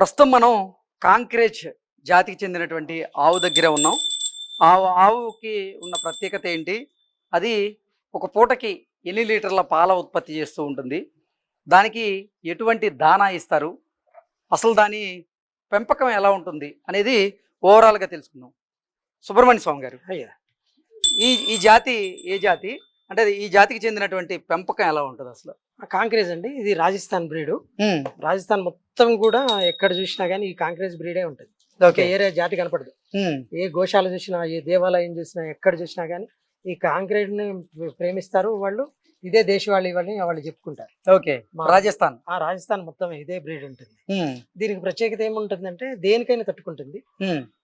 ప్రస్తుతం మనం కాంక్రేజ్ జాతికి చెందినటువంటి ఆవు దగ్గర ఉన్నాం. ఆవు ఆవుకి ఉన్న ప్రత్యేకత ఏంటి? అది ఒక పూటకి ఎన్ని లీటర్ల పాల ఉత్పత్తి చేస్తూ ఉంటుంది? దానికి ఎటువంటి దానా ఇస్తారు? అసలు దాని పెంపకం ఎలా ఉంటుంది అనేది ఓవరాల్గా తెలుసుకుందాం. సుబ్రహ్మణ్య స్వామి గారు అయ్యా. ఈ ఈ జాతి ఏ జాతి? అంటే ఈ జాతికి చెందినటువంటి పెంపకం ఎలా ఉంటుంది అసలు? కాంక్రేజ్ అండి ఇది రాజస్థాన్ బ్రీడ్. రాజస్థాన్ మొత్తం కూడా ఎక్కడ చూసినా కానీ ఈ కాంక్రేజ్ బ్రీడే ఉంటుంది. ఓకే. ఏరే జాతి కనపడదు. ఏ గోశాల చూసినా ఏ దేవాలయం చూసినా ఎక్కడ చూసినా కానీ ఈ కాంక్రీట్ని ప్రేమిస్తారు వాళ్ళు. ఇదే దేశవాళీ ఇవన్నీ వాళ్ళు చెప్పుకుంటారు. ఓకే. మా- రాజస్థాన్. ఆ రాజస్థాన్ మొత్తం ఇదే బ్రీడ్ ఉంటుంది. దీనికి ప్రత్యేకత ఏముంటుందంటే దేనికైనా తట్టుకుంటుంది.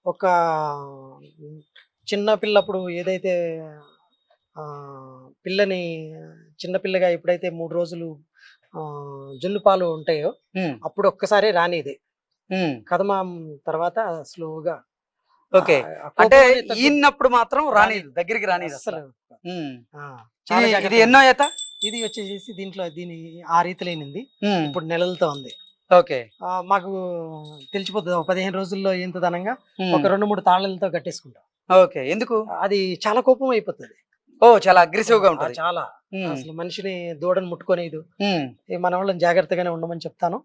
ఒక చిన్న పిల్లప్పుడు ఏదైతే పిల్లని చిన్న పిల్లగా ఎప్పుడైతే మూడు రోజులు ఆ, జున్ను పాలు ఉంటాయో అప్పుడు ఒక్కసారి రానిదే. కదమా తర్వాత స్లోగా ఓకే. అంటే. ఈనప్పుడు మాత్రం రానిది. దగ్గరికి రానిది అస్సలు. అసలు ఇది- ఎన్నో ఈత ఇది వచ్చేసి దీంట్లో దీని ఆ రీతిలేనింది ఇప్పుడు నెలలతో ఉంది. ఓకే. మాకు తెలిసిపోతుంది. పదిహేను రోజుల్లో ఎంత ధనంగా ఒక రెండు మూడు తాళ్ళతో కట్టేసుకుంటాం. ఓకే. ఎందుకు? అది చాలా కోపం అయిపోతుంది. ఓ చాలా అగ్రెసివ్గా ఉంటుంది. చాలా. అసలు మనిషిని దూడని ఈ మన వాళ్ళని జాగ్రత్తగానే ఉండమని చెప్తాను.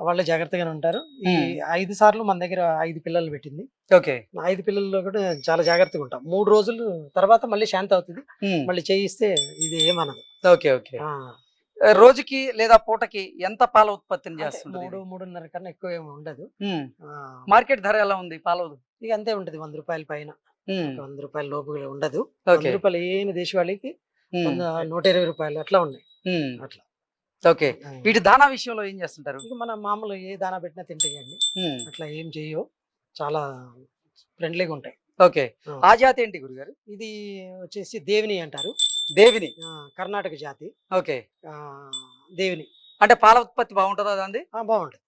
వాళ్ళు జాగ్రత్తగానే ఉంటారు. ఈ. ఐదు సార్లు మన దగ్గర ఐదు పిల్లలు పెట్టింది. ఓకే. ఐదు పిల్లల్లో కూడా చాలా జాగ్రత్తగా ఉంటాం. మూడు రోజులు తర్వాత మళ్ళీ శాంతి అవుతుంది. మళ్ళీ చేయిస్తే ఇది ఏమనదు. Okay okay. రోజుకి లేదా పూటకి ఎంత పాల ఉత్పత్తిని చేస్తుంది మూడు మూడున్నర కన్నా ఎక్కువ ఏమి ఉండదు మార్కెట్ ధర ఎలా ఉంది పాల ఇక అంతే ఉంటది. వంద రూపాయల పైన. వంద రూపాయల లోపు ఉండదు. వంద రూపాయలు ఏమి దేశవాళికి నూట ఇరవై రూపాయలు అట్లా ఉన్నాయి. అట్లా. ఓకే. వీటి దానా విషయంలో ఏం చేస్తుంటారు? మన మామూలు ఏ దానా పెట్టినా తింటాయండి ఉమ్, అట్లా ఏం చేయవు. చాలా ఫ్రెండ్లీగా ఉంటాయి. ఓకే. ఆ. జాతి ఏంటి గురుగారు? ఇది వచ్చేసి దేవిని అంటారు. దేవిని. కర్ణాటక జాతి. ఓకే. ఆ, దేవిని. అంటే పాల ఉత్పత్తి బాగుంటుందా ఆ, బాగుంటుంది.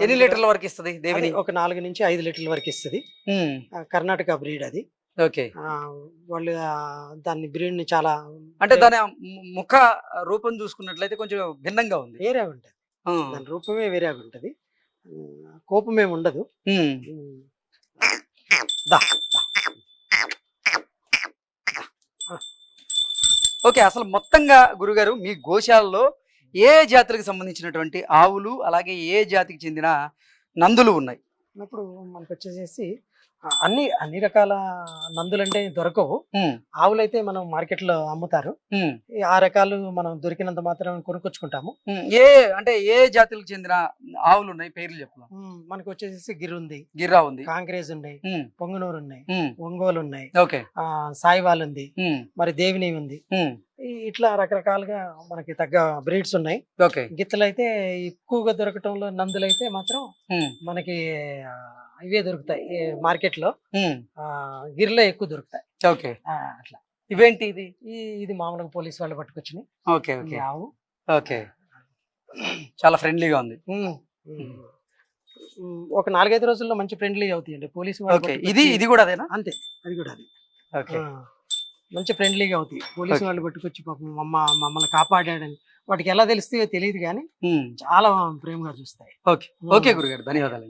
ఎన్ని లీటర్ల వరకు ఇస్తుంది దేవిని? ఒక నాలుగు నుంచి ఐదు లీటర్ల వరకు ఇస్తుంది. కర్ణాటక బ్రీడ్ అది. ఓకే. వాళ్ళు దాన్ని బ్రీడ్ని చాలా అంటే దాని ముఖ రూపం చూసుకున్నట్లయితే కొంచెం భిన్నంగా ఉంది. వేరే ఉంటుంది. దాని రూపమే వేరే ఉంటుంది. కోపం ఏమి ఉండదు. ఓకే అసలు మొత్తంగా గురుగారు మీ గోశాలలో ఏ జాతులకు సంబంధించినటువంటి ఆవులు అలాగే ఏ జాతికి చెందిన నందులు ఉన్నాయి? ఇప్పుడు మనకు వచ్చేసేసి అన్ని అన్ని రకాల నందులంటే దొరకవు. ఉమ్, ఆవులైతే మనం మార్కెట్లో అమ్ముతారు ఆ రకాలు మనం దొరికినంత మాత్రం కొనుక్కొచ్చుకుంటాము. ఏ అంటే ఏ జాతులకు చెందిన ఆవులు ఉన్నాయి పేర్లు ఉమ్, మనకు వచ్చేసి గిర్ ఉంది గిర్రా ఉంది. కాంక్రేజ్ ఉన్నాయి పొంగనూరు ఉన్నాయి ఒంగోలు ఉన్నాయి ఓకే. ఆ సాయివాల్ ఉంది మరి దేవిని ఉంది ఇట్లా రకరకాలుగా మనకి తగ్గ బ్రీడ్స్ ఉన్నాయి ఓకే. గిత్తలు అయితే ఎక్కువగా దొరకటంలో నందులు అయితే మాత్రం మనకి ఇవే దొరుకుతాయి మార్కెట్లో గిర్లో ఎక్కువ దొరుకుతాయి. ఓకే. అట్లా. ఇవేంటి ఇది? ఇది మామూలుగా పోలీస్ వాళ్ళు పట్టుకొచ్చినాయి. Okay okay. ఆవు ఓకే. చాలా ఫ్రెండ్లీగా ఉంది. ఒక నాలుగైదు రోజుల్లో మంచి ఫ్రెండ్లీ అవుతాయండి. Police okay. ఇది ఇది కూడా అదేనా? అంతే. అది కూడా అది. ఓకే. మంచి ఫ్రెండ్లీగా అవుతాయి. పోలీసు. వాళ్ళు పట్టుకొచ్చి పాపం మమ్మ మమ్మల్ని కాపాడాడని వాటికి ఎలా తెలుస్తాయో తెలియదు కానీ చాలా ప్రేమగా చూస్తాయి. ఓకే. ఓకే గురుగారు. ధన్యవాదాలు